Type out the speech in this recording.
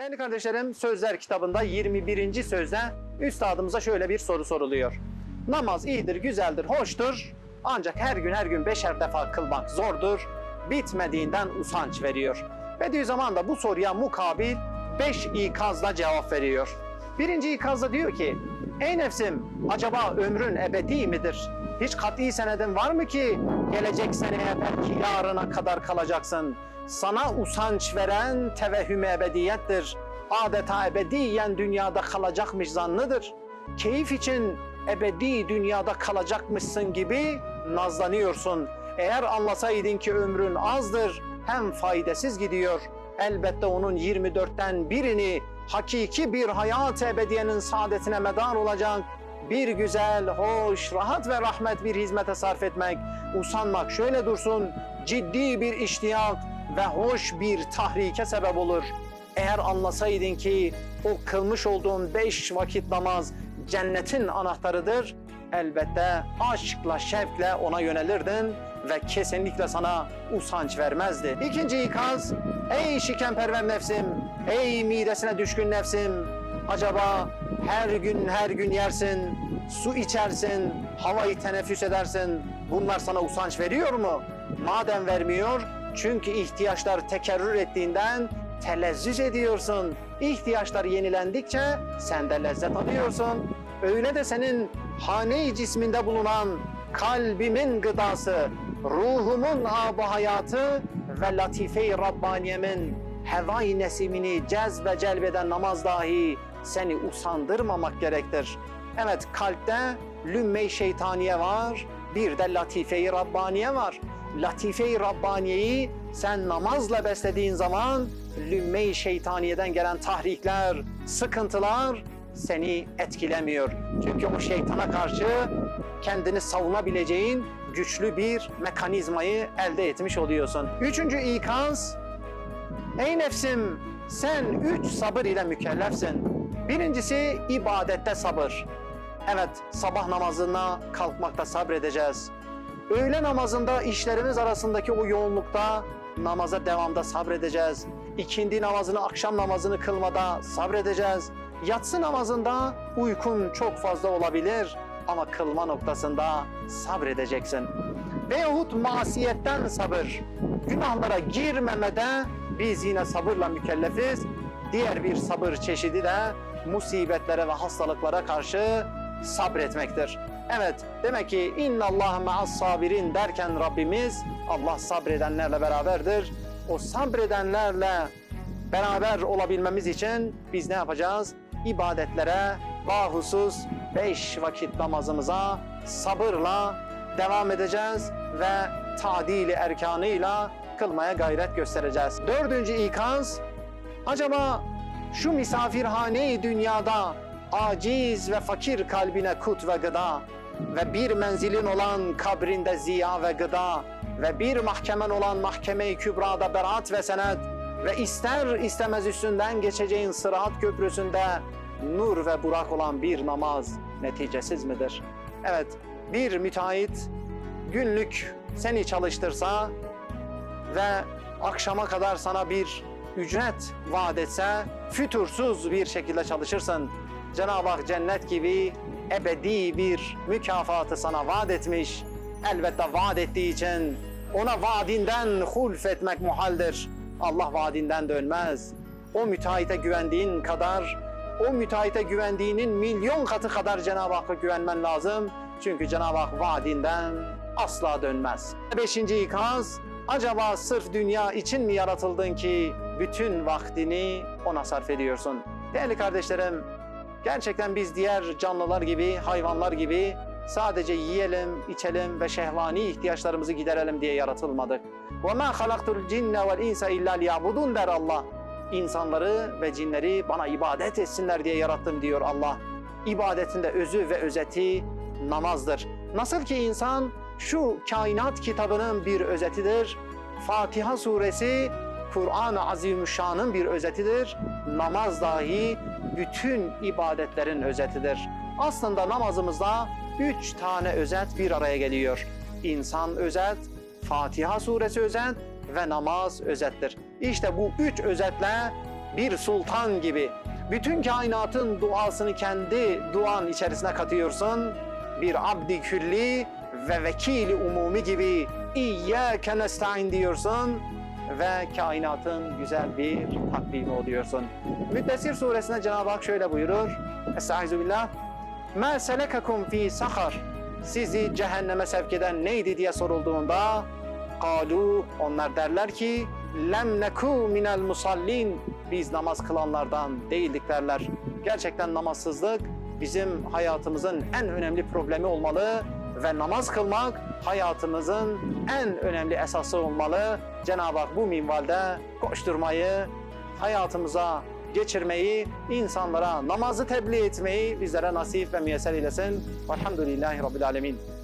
Değerli kardeşlerim, Sözler kitabında 21. sözde üstadımıza şöyle bir soru soruluyor. Namaz iyidir, güzeldir, hoştur. Ancak her gün her gün beşer defa kılmak zordur. Bitmediğinden usanç veriyor. Bediüzzaman da bu soruya mukabil beş ikazla cevap veriyor. Birinci ikazda diyor ki, Ey nefsim, acaba ömrün ebedi midir? Hiç kat'i senedin var mı ki gelecek seneye belki yarına kadar kalacaksın? Sana usanç veren tevehhüm ebediyettir. Adeta ebediyen dünyada kalacakmış zannıdır. Keyif için ebedi dünyada kalacakmışsın gibi nazlanıyorsun. Eğer anlasaydın ki ömrün azdır, hem faydasız gidiyor. Elbette onun 24'ten birini hakiki bir hayat ebediyenin saadetine medar olacak bir güzel, hoş, rahat ve rahmet bir hizmete sarf etmek, usanmak şöyle dursun, ciddi bir iştiyak ve hoş bir tahrike sebep olur. Eğer anlasaydın ki o kılmış olduğun beş vakit namaz cennetin anahtarıdır, elbette aşkla, şevkle ona yönelirdin ve kesinlikle sana usanç vermezdi. İkinci ikaz, ey şikenperver nefsim, ey midesine düşkün nefsim, acaba her gün her gün yersin, su içersin, havayı teneffüs edersin. Bunlar sana usanç veriyor mu? Madem vermiyor, çünkü ihtiyaçlar tekerrür ettiğinden telezzüz ediyorsun. İhtiyaçlar yenilendikçe sen de lezzet alıyorsun. Öyle de senin hane-i cisminde bulunan kalbimin gıdası, ruhumun âb hayatı ve latife-i Rabbaniyemin hevai nesimini cezb ve celbeden namaz dahi seni usandırmamak gerektir. Evet kalpte lümme-i şeytaniye var, bir de latife-i Rabbaniye var. Latife-i Rabbaniye'yi sen namazla beslediğin zaman lümme-i şeytaniyeden gelen tahrikler, sıkıntılar seni etkilemiyor. Çünkü o şeytana karşı kendini savunabileceğin güçlü bir mekanizmayı elde etmiş oluyorsun. Üçüncü ikaz, ey nefsim sen üç sabır ile mükellefsin. Birincisi ibadette sabır. Evet sabah namazına kalkmakta sabredeceğiz. Öğle namazında işlerimiz arasındaki o yoğunlukta namaza devamda sabredeceğiz. İkindi namazını, akşam namazını kılmada sabredeceğiz. Yatsı namazında uykun çok fazla olabilir ama kılma noktasında sabredeceksin. Veyahut masiyetten sabır. Günahlara girmemede biz yine sabırla mükellefiz. Diğer bir sabır çeşidi de musibetlere ve hastalıklara karşı sabretmektir. Evet, demek ki inna Allah ma'as sabirin derken Rabbimiz Allah sabredenlerle beraberdir. O sabredenlerle beraber olabilmemiz için biz ne yapacağız? İbadetlere bahusus beş vakit namazımıza sabırla devam edeceğiz ve tadili erkanıyla kılmaya gayret göstereceğiz. Dördüncü ikaz, acaba şu misafirhane dünyada aciz ve fakir kalbine kut ve gıda ve bir menzilin olan kabrinde ziya ve gıda ve bir mahkemen olan mahkeme-i kübrada beraat ve senet ve ister istemez üstünden geçeceğin sırat köprüsünde nur ve burak olan bir namaz neticesiz midir? Evet, bir müteahhit günlük seni çalıştırsa ve akşama kadar sana bir ücret vaat etse fütursuz bir şekilde çalışırsın. Cenab-ı Hak cennet gibi ebedi bir mükafatı sana vaat etmiş. Elbette vaat ettiği için ona vaadinden hulf etmek muhaldir. Allah vaadinden dönmez. O müteahhite güvendiğin kadar, o müteahhite güvendiğinin milyon katı kadar Cenab-ı Hakk'a güvenmen lazım. Çünkü Cenab-ı Hak vaadinden asla dönmez. Beşinci ikaz, acaba sırf dünya için mi yaratıldın ki bütün vaktini ona sarf ediyorsun? Değerli kardeşlerim, gerçekten biz diğer canlılar gibi, hayvanlar gibi sadece yiyelim, içelim ve şehvani ihtiyaçlarımızı giderelim diye yaratılmadık. وَمَا خَلَقْتُ الْجِنَّ وَالْاِنْسَ اِلَّا لِيَعْبُدُونَ der Allah. İnsanları ve cinleri bana ibadet etsinler diye yarattım diyor Allah. İbadetin de özü ve özeti namazdır. Nasıl ki insan şu kainat kitabının bir özetidir. Fatiha suresi Kur'an-ı Azimüşşan'ın bir özetidir. Namaz dahi bütün ibadetlerin özetidir. Aslında namazımızda üç tane özet bir araya geliyor. İnsan özet, Fatiha suresi özet ve namaz özettir. İşte bu üç özetle bir sultan gibi. Bütün kainatın duasını kendi duan içerisine katıyorsun. Bir abdi külli ve vekili umumi gibi İyyâke nesta'in diyorsun ve kainatın güzel bir takvimi oluyorsun. Müddessir suresinde Cenab-ı Hak şöyle buyurur. Estaizu billah. مَا سَلَكَكُمْ ف۪ي سَخَرٍ Sizi cehenneme sevk eden neydi diye sorulduğunda kalu onlar derler ki lem neku minel musallin biz namaz kılanlardan değildik derler. Gerçekten namazsızlık bizim hayatımızın en önemli problemi olmalı ve namaz kılmak hayatımızın en önemli esası olmalı. Cenab-ı Hak bu minvalde koşturmayı, hayatımıza geçirmeyi, insanlara namazı tebliğ etmeyi bizlere nasip ve müyesser eylesin. Velhamdülillahi Rabbil Alemin.